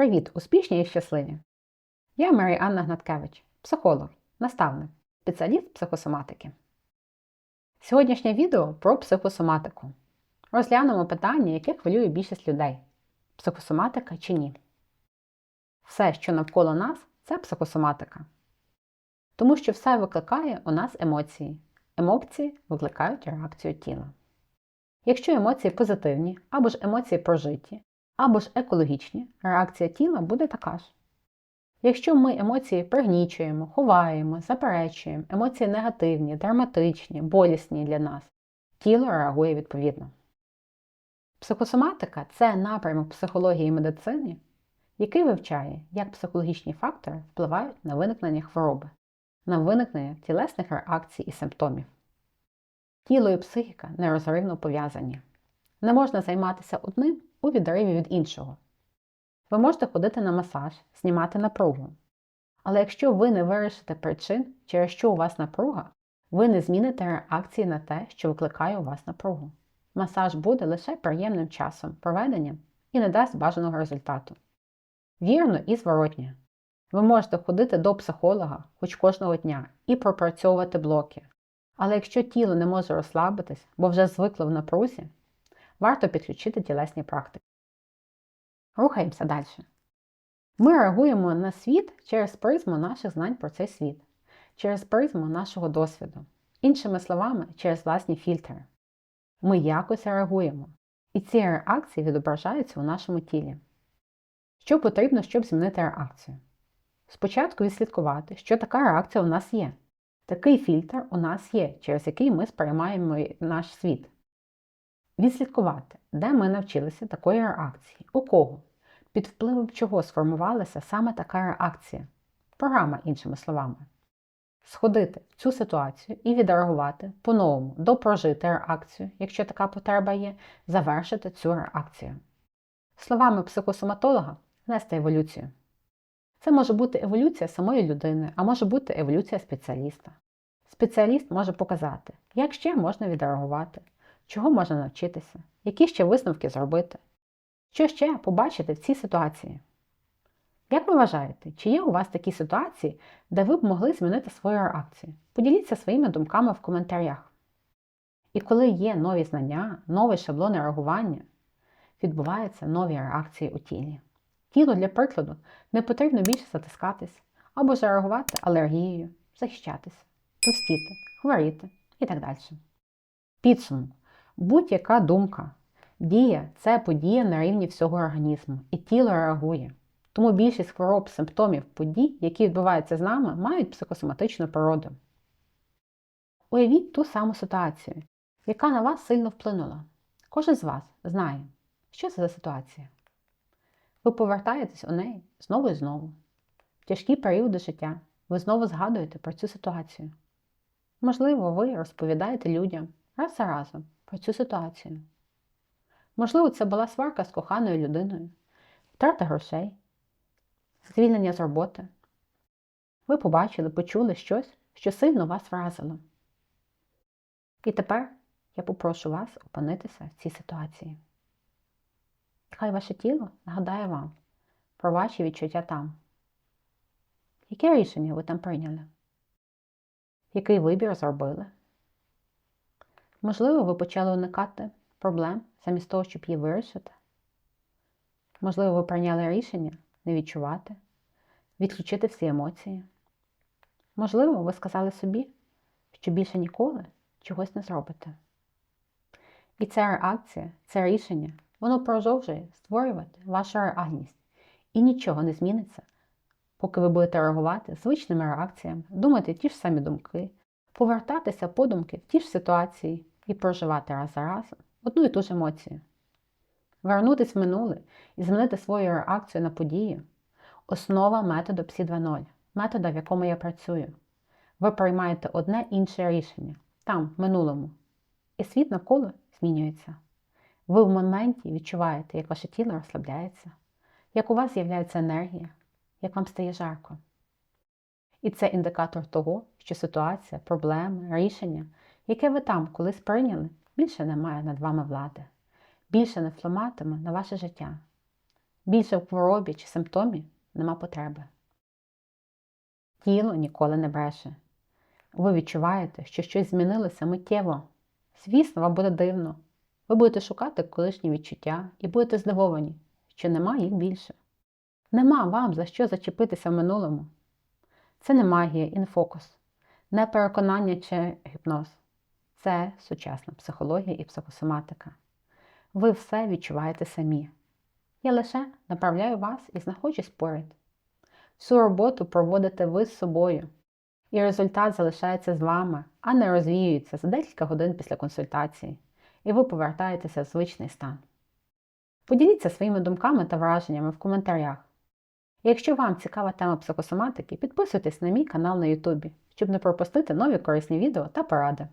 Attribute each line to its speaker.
Speaker 1: Привіт, успішні і щасливі! Я Марія Анна Гнаткевич, психолог, наставник, спеціаліст психосоматики. Сьогоднішнє відео про психосоматику. Розглянемо питання, яке хвилює більшість людей: психосоматика чи ні. Все, що навколо нас, це психосоматика. Тому що все викликає у нас емоції. Емоції викликають реакцію тіла. Якщо емоції позитивні, або ж емоції прожиті, або ж екологічні, реакція тіла буде така ж. Якщо ми емоції пригнічуємо, ховаємо, заперечуємо, емоції негативні, драматичні, болісні для нас, тіло реагує відповідно. Психосоматика це напрямок психології і медицини, який вивчає, як психологічні фактори впливають на виникнення хвороби, на виникнення тілесних реакцій і симптомів. Тіло і психіка нерозривно пов'язані. Не можна займатися одним у відриві від іншого. Ви можете ходити на масаж, знімати напругу. Але якщо ви не вирішите причин, через що у вас напруга, ви не зміните реакції на те, що викликає у вас напругу. Масаж буде лише приємним часом проведення і не дасть бажаного результату. Вірно і зворотнє. Ви можете ходити до психолога хоч кожного дня і пропрацьовувати блоки. Але якщо тіло не може розслабитись, бо вже звикло в напрузі, варто підключити тілесні практики. Рухаємося далі. Ми реагуємо на світ через призму наших знань про цей світ, через призму нашого досвіду, іншими словами, через власні фільтри. Ми якось реагуємо, і ці реакції відображаються у нашому тілі. Що потрібно, щоб змінити реакцію? Спочатку відслідкувати, що така реакція у нас є. Такий фільтр у нас є, через який ми сприймаємо наш світ. Відслідкувати, де ми навчилися такої реакції, у кого, під впливом чого сформувалася саме така реакція, програма, іншими словами. Сходити в цю ситуацію і відреагувати по-новому, допрожити реакцію, якщо така потреба є, завершити цю реакцію. Словами психосоматолога, нести еволюцію. Це може бути еволюція самої людини, а може бути еволюція спеціаліста. Спеціаліст може показати, як ще можна відреагувати, чого можна навчитися, які ще висновки зробити, що ще побачити в цій ситуації. Як ви вважаєте, чи є у вас такі ситуації, де ви б могли змінити свою реакцію? Поділіться своїми думками в коментарях. І коли є нові знання, нові шаблони реагування, відбуваються нові реакції у тілі. Тілу, для прикладу, не потрібно більше затискатись або ж реагувати алергією, захищатися, товстіти, хворіти і так далі. Підсумок. Будь-яка думка, дія це подія на рівні всього організму, і тіло реагує. Тому більшість хвороб, симптомів, подій, які відбуваються з нами, мають психосоматичну природу. Уявіть ту саму ситуацію, яка на вас сильно вплинула. Кожен з вас знає, що це за ситуація. Ви повертаєтесь у неї знову і знову. Тяжкі періоди життя ви знову згадуєте про цю ситуацію. Можливо, ви розповідаєте людям раз за разом про цю ситуацію. Можливо, це була сварка з коханою людиною, втрата грошей, звільнення з роботи. Ви побачили, почули щось, що сильно вас вразило. І тепер я попрошу вас опинитися в цій ситуації. Хай ваше тіло нагадає вам про ваші відчуття там. Яке рішення ви там прийняли? Який вибір зробили? Можливо, ви почали уникати проблем замість того, щоб її вирішити? Можливо, ви прийняли рішення не відчувати, відключити всі емоції. Можливо, ви сказали собі, що більше ніколи чогось не зробите. І ця реакція, це рішення, воно продовжує створювати вашу реальність. І нічого не зміниться, поки ви будете реагувати звичними реакціями, думати ті ж самі думки, повертатися подумки в ті ж ситуації і проживати раз за разом одну і ту ж емоцію. Вернутись в минуле і змінити свою реакцію на події основа методу Псі 2.0, метода, в якому я працюю. Ви приймаєте одне інше рішення там, в минулому, і світ навколо змінюється. Ви в моменті відчуваєте, як ваше тіло розслабляється, як у вас з'являється енергія, як вам стає жарко. І це індикатор того, що ситуація, проблеми, рішення, яке ви там колись прийняли, більше не має над вами влади, більше не впливатиме на ваше життя. Більше в хворобі чи симптомі нема потреби. Тіло ніколи не бреше. Ви відчуваєте, що щось змінилося миттєво. Звісно, вам буде дивно. Ви будете шукати колишні відчуття і будете здивовані, що нема їх більше. Нема вам за що зачепитися в минулому. Це не магія і не фокус, не переконання чи гіпноз. Це сучасна психологія і психосоматика. Ви все відчуваєте самі. Я лише направляю вас і знаходжусь поряд. Всю роботу проводите ви з собою, і результат залишається з вами, а не розвіюється за декілька годин після консультації, і ви повертаєтеся в звичний стан. Поділіться своїми думками та враженнями в коментарях. І якщо вам цікава тема психосоматики, підписуйтесь на мій канал на YouTube, щоб не пропустити нові корисні відео та поради.